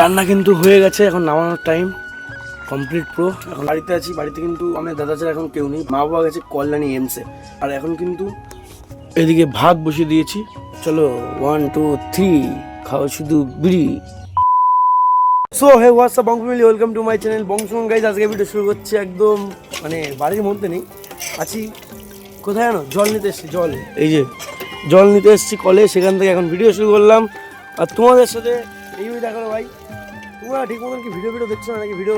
রান্না কিন্তু হয়ে গেছে, এখন নামানোর টাইম কমপ্লিট প্রো এখন বাড়িতে আছি, বাড়িতে কিন্তু আমার দাদা ছাড়া এখন কেউ নেই। মা বাবা গেছে কল্যাণী এমসে আর এখন কিন্তু এদিকে ভাত বসিয়ে দিয়েছি। চলো ওয়ান টু থ্রি খাও শুধু বিড়ি। So hey what's up Bong family welcome to my channel বংশমন guys আজকে ভিডিও শুরু করছি একদম মানে বাড়ির মধ্যে নেই। আছি, কোথায় জানো? জল নিতে এসছি, জল। এই যে, জল নিতে এসছি কলে, সেখান থেকে এখন ভিডিও শুরু করলাম। আর তোমাদের সাথে এই দেখো না ভাই। তোমরা ঠিক মতন কি ভিডিও ভিডিও দেখছ না নাকি? ভিডিও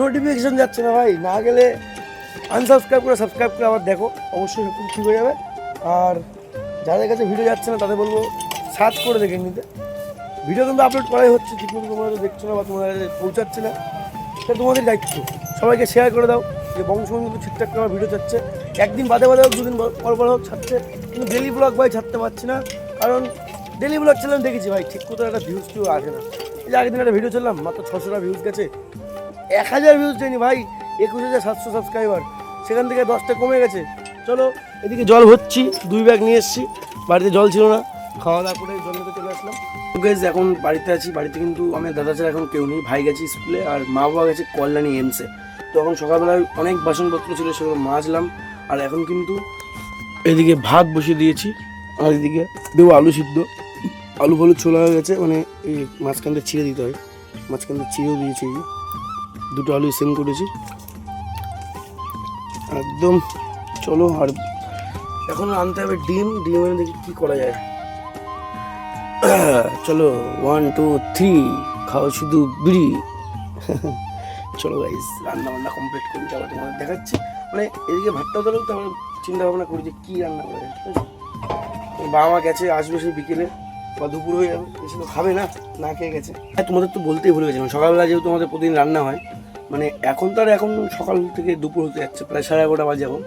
নোটিফিকেশন যাচ্ছে না ভাই? না গেলে আনসাবস্ক্রাইব করে সাবস্ক্রাইব করে আবার দেখো। অবশ্যই সব কিছু ঠিক হয়ে যাবে। আর যাদের কাছে ভিডিও যাচ্ছে না, তাদের বলব সার্চ করে দেখে নিতে। ভিডিও কিন্তু আপলোড করাই হচ্ছে, ঠিক মতো তোমরা দেখছ না বা তোমাদের কাছে পৌঁছাচ্ছে না। সেটা তোমাদের দায়িত্ব। সবাইকে শেয়ার করে দাও যে বংশমন কিন্তু ঠিকঠাক করে ভিডিও ছাড়ছে একদিন বাদে বাদে হোক, দুদিন পর পর হোক ছাড়ছে। কিন্তু ডেলি ব্লগ ভাই ছাড়তে পারছি না। কারণ ডেলি ব্লগ চ্যানেল দেখেছি ভাই, ঠিক কোথাও একটা ভিউজ টিউ আসে না। এই যে আগের দিন একটা ভিডিও চললাম মাত্র ছশোটা ভিউজ গেছে। এক হাজার ভিউজ দেয়নি ভাই, একুশ হাজার সাতশো সাবস্ক্রাইবার সেখান থেকে দশটা কমে গেছে। চলো, এদিকে জল ভরছি, দুই ব্যাগ নিয়ে এসেছি। বাড়িতে জল ছিল না। খাওয়া দাওয়া করে জল নিতে চলে আসলাম। গাইজ এখন বাড়িতে আছি। বাড়িতে কিন্তু আমার দাদা ছাড়া এখন কেউ নেই। ভাই গেছে স্কুলে আর মা বাবা গেছে কল্যাণী এমসে তখন সকালবেলায় অনেক বাসনপত্র ছিল, সেগুলো মাজলাম। আর এখন কিন্তু এদিকে ভাত বসিয়ে দিয়েছি। আর এদিকে দেবো আলু সিদ্ধ। আলু ফালু ছোলা হয়ে গেছে মানে এই মাঝখানটা ছিঁড়ে দিতে হয়। মাঝখানটা ছিঁড়েও দিয়েছি দুটো আলু সেম করেছি। একদম, চলো আর এখন আনতে হবে ডিম। ডিম এনে দেখি কী করা যায়। চলো ওয়ান টু থ্রি খাও শুধু বিড়ি। চলো গাইস রান্না বান্না কমপ্লিট করি, তারপর তোমাদের দেখাচ্ছি। মানে এদিকে ভাতটা ধরেও তো আমরা চিন্তা ভাবনা করি যে কী রান্না করে বাবা মা গেছে, আসবে সেই বিকেলে। বা দুপুর হয়ে যাবে এসে তো খাবে না না খেয়ে গেছে। হ্যাঁ তোমাদের তো বলতেই ভুলে গেছি মানে সকালবেলা যেহেতু আমাদের প্রতিদিন রান্না হয় মানে এখন তো আর এখন সকাল থেকে দুপুর হতে যাচ্ছে, প্রায় সাড়ে এগারোটা বাজে এখন।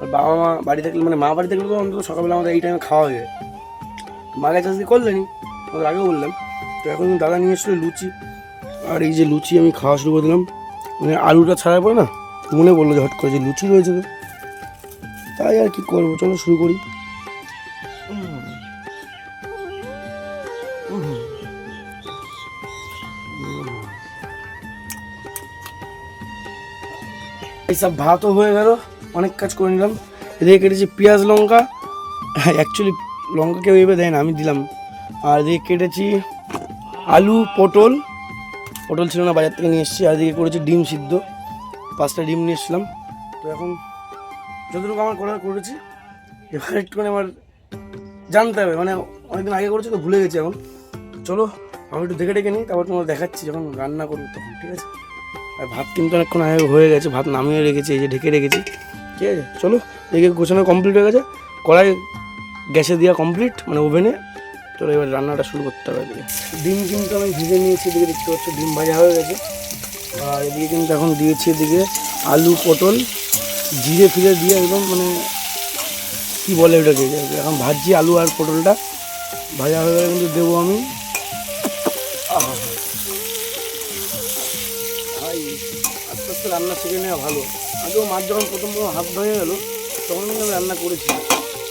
আর বাবা মা বাড়ি থাকলে মানে মা বাড়ি থাকলে তো অন্তত সকালবেলা আমাদের এই টাইমে খাওয়া হয়ে যায়। মা গেছে আজকে করলেনি আমাদের আগেও বললাম, তো এখন দাদা নিয়ে এসেছিল লুচি, আর এই যে লুচি আমি খাওয়া শুরু করে দিলাম মানে আলুটা ছাড়ার পরে না, মনে পড়ল যে হট করে যে লুচি রয়েছে তাই আর কি করব, চলো শুরু করি। এইসব ভাতও হয়ে গেল, অনেক কাজ করে নিলাম। এদিকে কেটেছি পেঁয়াজ লঙ্কা। অ্যাকচুয়ালি লঙ্কা কেউ এভাবে দেয় না, আমি দিলাম। আর এদিকে কেটেছি আলু, পটল। পটল ছিল না, বাজার থেকে নিয়ে এসেছি। আর এদিকে করেছি ডিম সিদ্ধ। পাঁচটা ডিম নিয়ে এসেছিলাম। তো এখন যতটুকু আমার করার করেছি, এবার একটুখানি আমার জানতে হবে। মানে অনেকদিন আগে করেছি তো ভুলে গেছি এখন। চলো, আমি একটু দেখে ডেকে নিই, তারপর তোমার দেখাচ্ছি যখন রান্না করব তখন, ঠিক আছে? আর ভাত কিন্তু অনেকক্ষণ আগে হয়ে গেছে, ভাত নামিয়ে রেখেছি, এই যে ঢেকে রেখেছি। ঠিক আছে, চলো, এদিকে গোছানো কমপ্লিট হয়ে গেছে। কড়াই গ্যাসে দেওয়া কমপ্লিট মানে ওভেনে। চলো, এবার রান্নাটা শুরু করতে হবে এদিকে। ডিম কিন্তু আমি ভেজে নিয়েছি, এদিকে দেখতে পাচ্ছ, ডিম ভাজা হয়ে গেছে। আর এদিকে কিন্তু এখন দিয়েছি এদিকে আলু, পটল, জিরে ফিরে দিয়ে একদম মানে কী বলে ওটা ওটাকে, এখন ভাজছি আলু আর পটলটা। ভাজা হয়ে গেলে কিন্তু দেবো আমি। ভাই, আস্তে আস্তে রান্না শিখে নেওয়া ভালো। আগেও মাছ যখন প্রথম প্রথম হাত ধরে গেল, তখন কিন্তু আমি রান্না করেছি।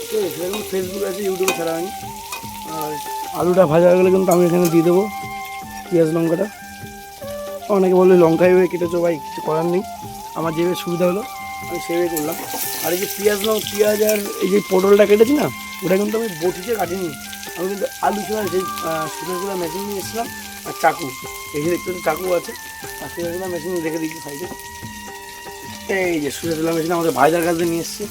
ঠিক আছে কিন্তু ফেসবুক আছে ইউটিউবে ছাড়া আমি। আর আলুটা ভাজা হয়ে গেলে কিন্তু আমি এখানে দিয়ে দেবো পেঁয়াজ লঙ্কাটা। অনেকে বলবে লঙ্কা এভাবে কেটেছো ভাই, কিছু করার নেই। আমার যেভাবে সুবিধা হলো, আমি সেভাবে করলাম। আর এই যে পেঁয়াজ লঙ্কা পেঁয়াজ আর এই যে পটলটা কেটেছি না, ওটা কিন্তু আমি বটিতে কাটিনি। আমি কিন্তু আলু ছিল সেই সুতোগুলো মেশিন নিয়ে এসেছিলাম। চাকু। এই দেখতে চাকু আছে। আর সুতোগুলো মেশিন রেখে দিচ্ছি সাইডে এই যে সুতোগুলো মেশিন আমাদের ভাইজার কাছে নিয়ে এসেছি।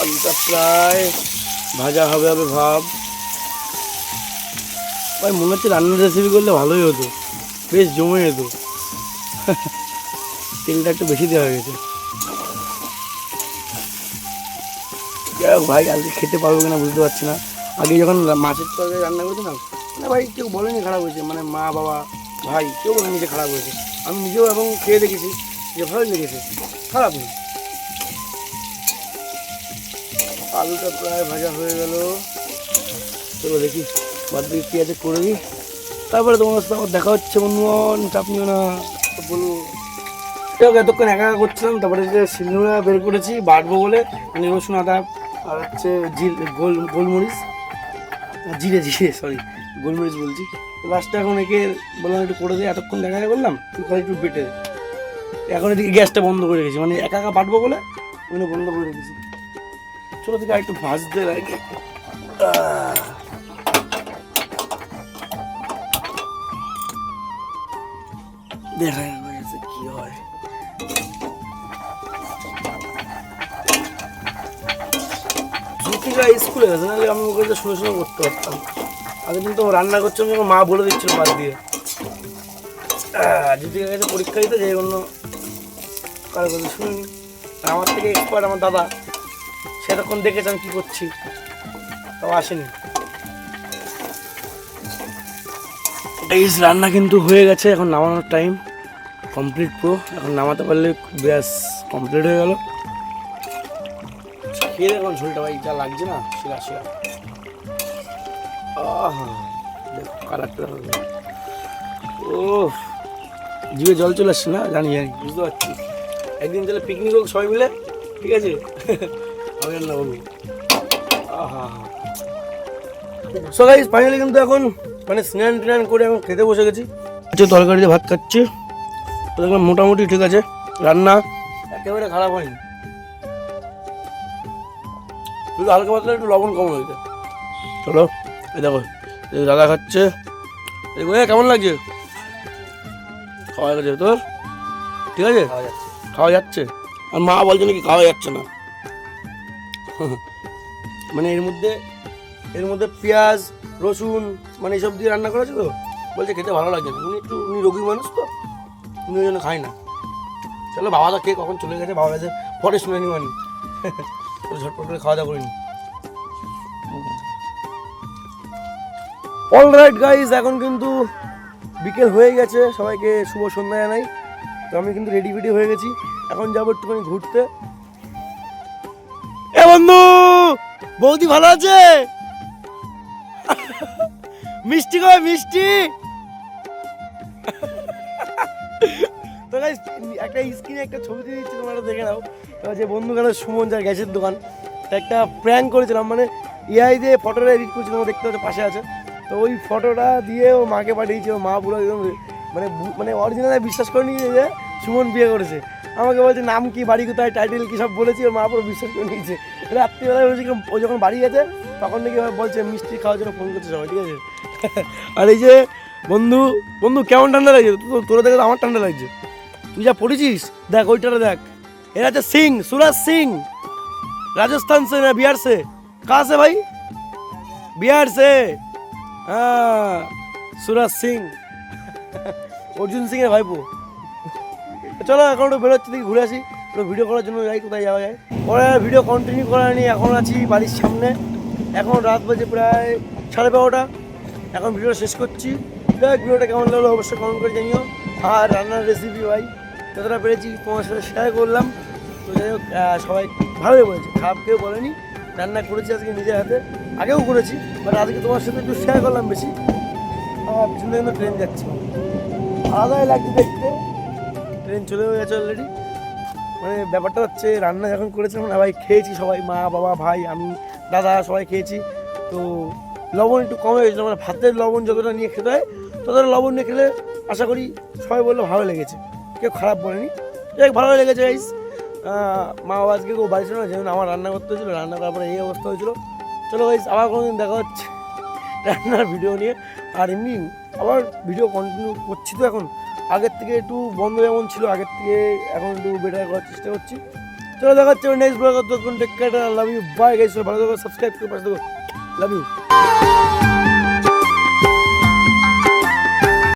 আলুটা প্রায় ভাজা হবে হবে ভাব। ভাই, মনে হচ্ছে রান্নার রেসিপি করলে ভালোই হতো। বেশ জমে যেত। তেলটা একটু বেশি দেওয়া হয়ে গেছে। যাই হোক ভাই, আজকে খেতে পারব কিনা বুঝতে পারছি না। আগে যখন মাছের তরকারি রান্না করেছিলাম না ভাই কেউ বলেনি খারাপ হয়েছে মানে মা বাবা ভাই কেউ বলেনি যে খারাপ হয়েছে। আমি নিজেও এবং খেয়ে দেখেছি যে ভালোই লেগেছে খারাপ না। আলুটা প্রায় ভাজা হয়ে গেল। চলো দেখি বাদ দিকে পেঁয়াজে করে দিই। তারপরে তোমার সাথে আবার দেখা হচ্ছে বন্ধুগণ চাপ নিও না। বলব হোক, এতক্ষণ একা একা করছিলাম তারপরে যে শিলনোড়া বের করেছি বাটবো বলে মানে রসুন আদা আর হচ্ছে জিল গোল গোলমরিচ। জিরে জিরে সরি গোলমরিচ বলছি লাস্টে এখন একে বললাম একটু করে দিয়ে এতক্ষণ দেখা করলাম তুই একটু বেটে। এখন এদিকে গ্যাসটা বন্ধ করে রেখেছি মানে একা একা বাটবো বলে ওখানে বন্ধ করে রেখেছি ছোটো থেকে একটু ভাজতে লাগে। দেখা জ্যোতিকা স্কুলে গেছে নাহলে আমি ওকে শুনে শুনে করতে পারতাম। আগে কিন্তু ও রান্না করছে, আমি মা বলে দিচ্ছিল বাদ দিয়ে। জ্যোতিকা গেছে পরীক্ষা দিতে, যে জন্য কারও কথা শুনিনি। আমার থেকে এক্সপার্ট আমার দাদা, সে তখন দেখেছে আমি কী করছি। তাও আসেনি। গাইস রান্না কিন্তু হয়ে গেছে, এখন নামানোর টাইম কমপ্লিট প্রো এখন নামাতে পারলে ব্যাস কমপ্লিট হয়ে গেল। খেয়ে দেখুন ঝোলটা ভাই, যা লাগছে না শিরা শিরা দেখো কালারটা। ও জিভে জল চলে আসছে না? জানি জানি, বুঝতে পারছি। একদিন তাহলে পিকনিক হোক সবাই মিলে, ঠিক আছে? আমি রান্না করব সো গাইস ফাইনালি কিন্তু এখন মানে স্নান টান করে এখন খেতে বসে গেছি। হচ্ছে তরকারি দিয়ে ভাত খাচ্ছি। দেখলাম মোটামুটি ঠিক আছে, রান্না একেবারে খারাপ হয়নি। শুধু হালকা পাতলা একটু লবণ কম হয়েছে। চলো এই দেখো এই দাদা খাচ্ছে। দেখো, এ, কেমন লাগছে? খাওয়া গেছে তোর ঠিক আছে? খাওয়া যাচ্ছে। আর মা বলছে নাকি খাওয়া যাচ্ছে না। মানে এর মধ্যে এর মধ্যে পেঁয়াজ রসুন মানে এইসব দিয়ে রান্না করেছে তো? বলছে খেতে ভালো লাগে না। উনি একটু উনি রোগী মানুষ তো উনি ওই জন্য খায় না। চলো বাবা তো কে কখন চলে গেছে বাবা গেছে পরে শুনে নি মানি ঝটপট করে খাওয়া দাওয়া করিনি অল রাইট গাইজ এখন কিন্তু বিকেল হয়ে গেছে, সবাইকে শুভ সন্ধ্যা জানাই। তো আমি কিন্তু রেডি ফেডি হয়ে গেছি, এখন যাব একটুখানি ঘুরতে। এ বন্ধু, বৌদি ভালো আছে? মিষ্টি কবে মিষ্টি! একটা স্ক্রিনে একটা ছবি দিয়ে দিচ্ছি, তোমরা দেখে নাও। যে বন্ধু গেল সুমন যার গ্যাসের দোকান একটা প্র্যাঙ্ক করেছিলাম মানে এআই দিয়ে ফটোটা এডিট করেছিলাম, ও দেখতে হচ্ছে পাশে আছে। তো ওই ফটোটা দিয়ে ও মাকে পাঠিয়েছে, ও মা পুরো একদম মানে মানে অরিজিনালে বিশ্বাস করে নিয়েছে যে সুমন বিয়ে করেছে। আমাকে বলছে, নাম কি, বাড়ি কোথায় টাইটেল কি, সব বলেছি। ওর মা পুরো বিশ্বাস করে নিয়েছে। রাত্রিবেলায় বলছে ও যখন বাড়ি গেছে, তখন নাকি বলছে, মিষ্টি খাওয়ার জন্য ফোন করছে সবাই, ঠিক আছে? আর এই যে বন্ধু বন্ধু কেমন ঠান্ডা লাগছে? তোরা দেখে আমার ঠান্ডা লাগছে। তুই যা পড়েছিস, দেখ ওইটারে দেখ। এরা আছে সিং, সুরাজ সিং। রাজস্থান সে না, বিহার সে? কাহা সে ভাই? বিহার সে। হ্যাঁ সুরাজ সিং। অর্জুন সিং এর ভাইপো। চলো এখন একটু বেরোচ্ছি, দেখি ঘুরে আসি। ভিডিও করার জন্য যাই, কোথায় যাওয়া যায়। পরে ভিডিও কন্টিনিউ করা নিয়ে এখন আছি বাড়ির সামনে। এখন রাত বাজে প্রায় সাড়ে বারোটা। এখন ভিডিওটা শেষ করছি। দেখ ভিডিওটা কেমন লাগল অবশ্যই কমেন্ট করে জানিও। আর রান্নার রেসিপি ভাই? যতটা পেরেছি তোমার সাথে শেয়ার করলাম। তো যাই হোক সবাই ভালোই বলেছে, খারাপ কেউ বলেনি। রান্না করেছি আজকে নিজের হাতে, আগেও করেছি বাট আজকে তোমার সাথে একটু শেয়ার করলাম বেশি। আমার কিন্তু ট্রেন যাচ্ছে। আলাদাই লাগছে দেখতে। ট্রেন চলেও গেছে অলরেডি মানে ব্যাপারটা হচ্ছে, রান্না যখন করেছিলাম ভাই খেয়েছি, সবাই মা, বাবা, ভাই, আমি, দাদা, সবাই খেয়েছি। তো লবণ একটু কমে গেছিল মানে ভাতের লবণ যতটা নিয়ে খেতে হয়, ততটা লবণ নিয়ে খেলে আশা করি সবাই বলল ভালো লেগেছে। কেউ খারাপ বলেনি। যাই ভালো লেগেছে গাইস মা বাবা আজকে কেউ বাড়ি ছিল না যেমন আমার রান্না করতে হয়েছিল। রান্না করার পরে এই অবস্থা হয়েছিল। চলো গাইস আবার কোনো দিন দেখা হচ্ছে রান্নার ভিডিও নিয়ে। আর এমনি আবার ভিডিও কন্টিনিউ করছি তো এখন। আগের থেকে একটু বন্ধ যেমন ছিল, আগের থেকে এখন একটু বেটার করার চেষ্টা করছি। চলো দেখা হচ্ছে নেক্সট ব্লগ তখন take care love you bye guys ভালো থাকো সাবস্ক্রাইব করে পাশে থাকো। Love you